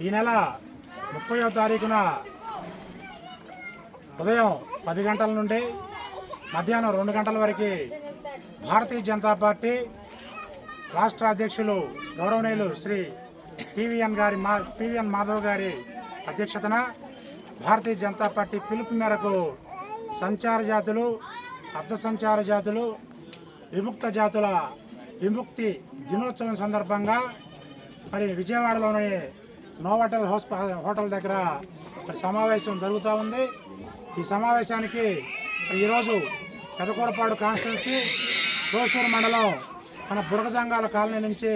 ఈ నెల ముప్పయో తారీఖున ఉదయం పది గంటల నుండి మధ్యాహ్నం రెండు గంటల వరకు భారతీయ జనతా పార్టీ రాష్ట్ర అధ్యక్షులు గౌరవనీయులు శ్రీ పివిఎన్ గారి మా పివిఎన్ మాధవ్ గారి అధ్యక్షతన భారతీయ జనతా పార్టీ పిలుపు మేరకు సంచార జాతులు అర్ధ సంచార జాతులు విముక్త జాతుల విముక్తి దినోత్సవం సందర్భంగా మరి విజయవాడలోని నోవాటల్ హోస్ప హోటల్ దగ్గర సమావేశం జరుగుతూ ఉంది. ఈ సమావేశానికి ఈరోజు పెదకూరపాడు కాన్స్టిట్యున్సీ రోసూరు మండలం మన బుడగజంగాల కాలనీ నుంచి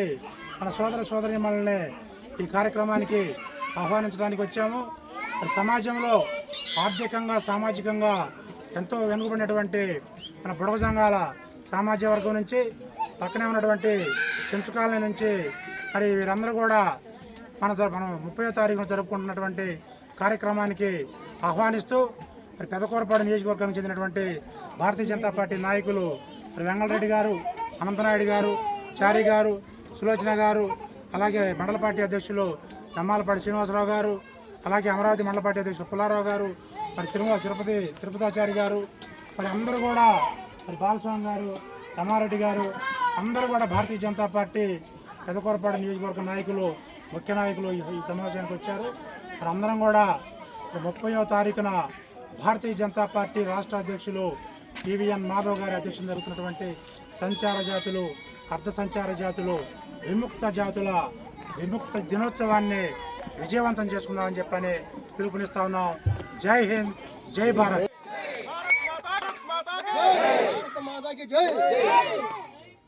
మన సోదర సోదరి మనల్ని ఈ కార్యక్రమానికి ఆహ్వానించడానికి వచ్చాము. సమాజంలో ఆర్థికంగా సామాజికంగా ఎంతో వెనుకబడినటువంటి మన బుడగజంగాల సామాజిక వర్గం నుంచి పక్కనే ఉన్నటువంటి చెంచు కాలనీ నుంచి మరి వీరందరూ కూడా మన మనం ముప్పై తారీఖున జరుపుకుంటున్నటువంటి కార్యక్రమానికి ఆహ్వానిస్తూ మరి పెదకూరపాడు నియోజకవర్గానికి చెందినటువంటి భారతీయ జనతా పార్టీ నాయకులు మరి వెంగళరెడ్డి గారు అనంతనాయుడు గారు చారి గారు సులోచన గారు అలాగే మండల పార్టీ అధ్యక్షులు నమ్మాలపాటి శ్రీనివాసరావు గారు అలాగే అమరావతి మండల పార్టీ అధ్యక్షులు పుల్లారావు గారు మరి తిరుమల తిరుపతి తిరుపతాచారి గారు మరి అందరూ కూడా మరి బాలస్వామి గారు రమారెడ్డి గారు అందరూ కూడా భారతీయ జనతా పార్టీ పెదకొరపాడు నియోజకవర్గ నాయకులు ముఖ్య నాయకులు ఈ సమావేశానికి వచ్చారు. అందరం కూడా ముప్పయో తారీఖున భారతీయ జనతా పార్టీ రాష్ట్ర అధ్యక్షులు టీవీఎన్ మాధవ్ గారి అధ్యక్షం జరుగుతున్నటువంటి సంచార జాతులు అర్ధ సంచార జాతులు విముక్త జాతుల విముక్త దినోత్సవాన్ని విజయవంతం చేసుకుందామని చెప్పని పిలుపునిస్తా ఉన్నాం. జై హింద్ జై భారత్.